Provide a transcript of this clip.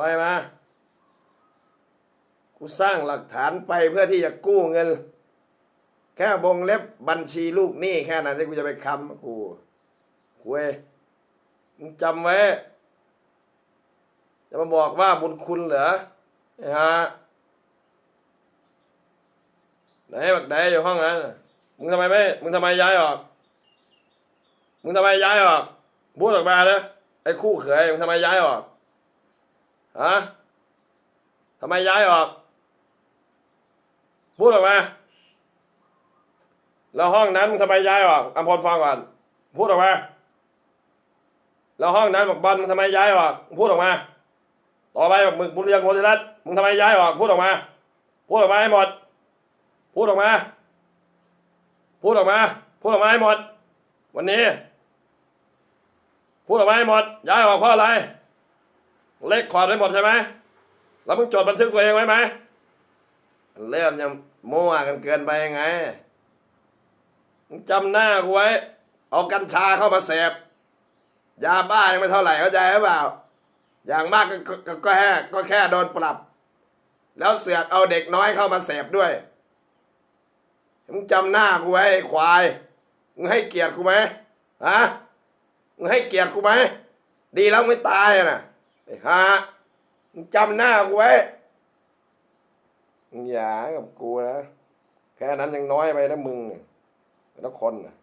อะไรมากูสร้างหลักฐานไปเพื่อที่จะกู้เงิน แค่วงเล็บบัญชีลูกหนี้แค่นั้นที่กูจะไปค้ำกูคุยมึงจำไว้จะมาบอกว่าบุญคุณเหรอไอ้ฮะไหนบักไหนอยู่ห้องนั้นมึงทำไมไม่ มึงทำไมย้ายออก มึงทำไมย้ายออกพูดออกมาเลยไอ้คู่เขยมึงทำไมย้ายออก ฮะทำไมย้ายออก พูดออกมา แล้วห้องนั้นมึงทำไมย้ายออกอัมพลฟังก่อน พูดออกมา แล้วห้องนั้นบอกบอลมึงทำไมย้ายออก พูดออกมา ต่อไปบอกมึงบุญเรืองโพธิรัตน์มึงทำไมย้ายออก พูดออกมา พูดออกมาให้หมด พูดออกมา พูดออกมา พูดออกมาให้หมด วันนี้ พูดออกมาให้หมด ย้ายออกเพราะอะไร เลขคอร์ดไว้หมดใช่ไหมแล้วมึงจดบันทึกตัวเองไว้ไหมเริ่มจะมั่วกันเกินไปยังไงมึงจำหน้ากูไว้ เอากัญชาเข้ามาเสพยาบ้ายังไม่เท่าไหร่เข้าใจหรือเปล่า อย่างมากก็ก็ก็ก็แค่ก็แค่โดนปรับ แล้วเสือกเอาเด็กน้อยเข้ามาเสพด้วยมึงจำหน้ากูไว้ไอ้ควายมึงให้เกียรติกูไหมฮะมึงให้เกียรติกูไหมดีแล้วไม่ตายอะนะไอ้ ฮะมึงจำหน้ากูไว้มึงอย่ากับกูนะ แค่นั้นยังน้อยไปนะมึงนี่ยแล้วคนนะ